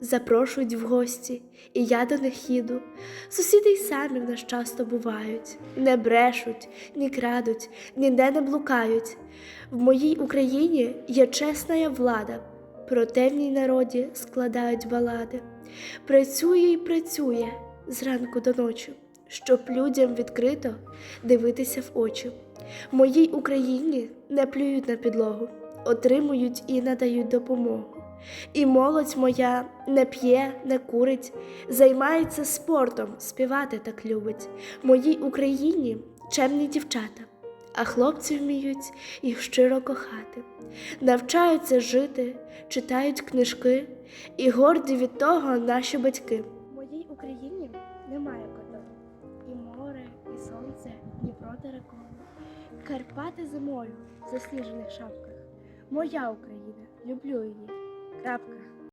запрошують в гості, і я до них їду. Сусіди й самі в нас часто бувають, не брешуть, ні крадуть, ніде не блукають. В моїй Україні є чесна влада, проте в ній народі складають балади. Працює і працює зранку до ночі, щоб людям відкрито дивитися в очі. В моїй Україні не плюють на підлогу, отримують і надають допомогу. І молодь моя не п'є, не курить, займається спортом, співати так любить. Моїй Україні чемні дівчата, а хлопці вміють їх щиро кохати, навчаються жити, читають книжки, і горді від того наші батьки. Моїй Україні немає кордону, і море, і сонце, Дніпро та рекони. Карпати зимою в засніжених шапках. Моя Україна, люблю її. Крапка.